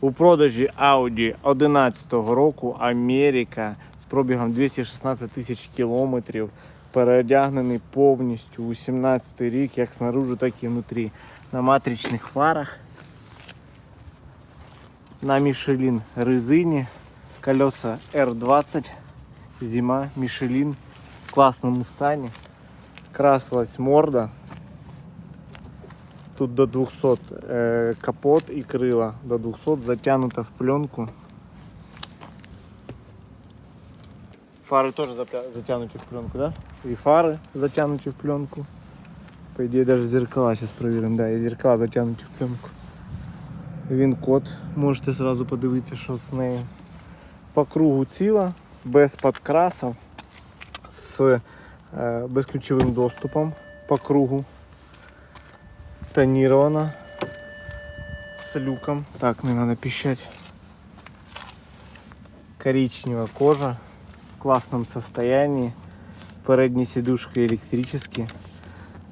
У продажі Audi 11 року Америка з пробігом 216 тисяч кілометрів. Переодягнений повністю у 17 рік, як снаружи, так і внутрі. На матричних фарах. На Мішелін резині. Колеса R20. Зима, Мішелін в класному стані. Красилась морда. Тут до 200 е, капот і крила до 200 затягнуто в пленку. Фари теж запя- затягнуті в пленку, да? І фари затягнуті в пленку. По ідеї навіть зеркала зараз перевіримо, да, і зеркала затягнуті в пленку. Він код, можете зразу подивитися, що з нею. По кругу ціла, без підкрасів, з е, безключовим доступом по кругу Тонірована з люком. Так, не треба пищать. Коричневая кожа в классном состоянии. Передние сидушки электрические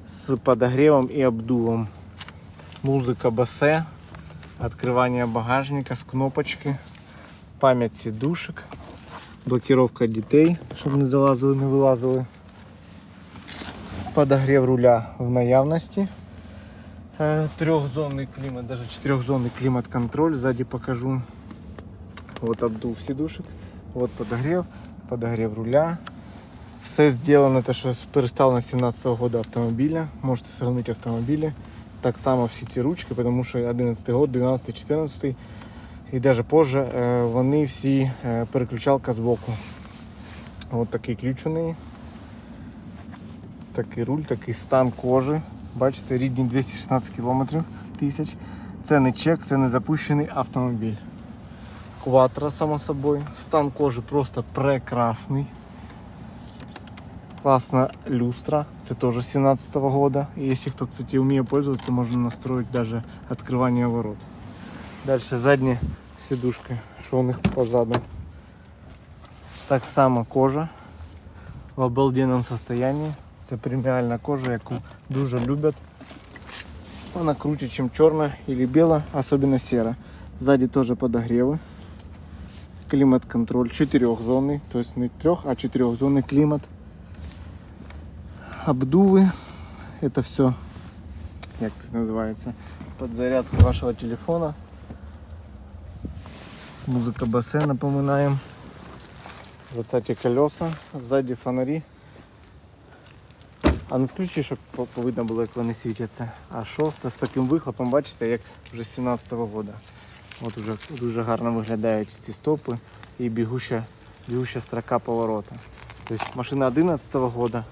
с подогревом и обдувом. Музыка басе. Открывание багажника с кнопочки. Пам'ять сидушек. Блокировка дітей, щоб не залазили, не вилазили. Подогрев руля в наявності. Э, Трехзонный климат, даже четырехзонный климат-контроль. Сзади покажу. Вот обдув сидушек. Вот подогрев, подогрев руля. Все сделано, те, що переставлено з 17 года автомобіля. Можете сравнити автомобілі. Так само всі ці ручки, тому що 11 год, 12, 14 і навіть позже е, вони всі е, переключалка з боку. Ось такий ключ у неї. Такий руль, такий стан кожи. Бачите, рідні 216 кілометрів тисяч. Це не чек, це не запущений автомобіль. Кватро, само собою. Стан кожи просто прекрасний. Класна люстра, це теж 17 года. И если кто, кстати, умеет пользоваться, можно настроить даже открывание ворот. Дальше задні сидушки, що у них позаду. Так само кожа в обалденном состоянии. Це преміальна кожа, яку дуже люблять. Вона круче, ніж чорна или біла, особенно сера. Сзади тоже подогревы. Климат-контроль четырехзонный, то есть не трех, а четырехзонный климат. Обдувы. Это все, как это называется, подзарядка вашего телефона. Музыка бассе, напоминаем. 20 колеса, сзади фонари. А ну включи, щоб видно було, як вони світяться. А шоста з таким вихлопом, бачите, як вже з 17-го года. От уже дуже гарно виглядають ці стопи і бігуща, бігуща строка поворота. Тобто машина 11-го года,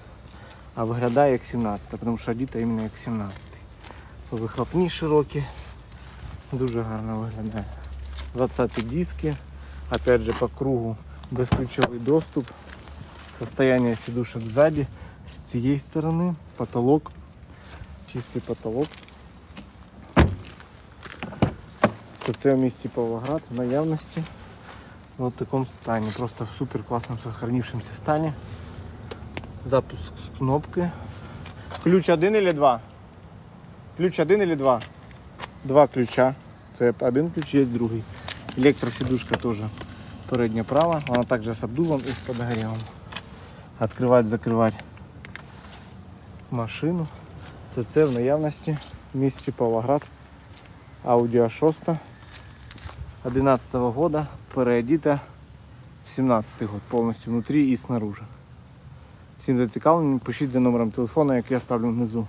а виглядає як 17 тому що одіта іменно як 17 Вихлопні широкі, дуже гарно виглядає. 20 диски, опять же по кругу безключовий доступ. Состояние сидушек сзади, с цієї сторони, потолок, чистий потолок. Все це в місті Павлоград в наявності. В такому стані, просто в супер класному сохранившемся стані. Запуск з кнопки. Ключ один или два? Ключ один или два? Два ключа. Це один ключ, є другий. Електросидушка теж передня права. Вона також з обдувом і з подогревом. Открывать, закрывать машину. Це це в наявності в місті Павлоград. Audi A6 11 года, переодіта в 17 год, повністю внутрі і снаружи. Всім зацікавленим, пишіть за номером телефону, який я ставлю внизу.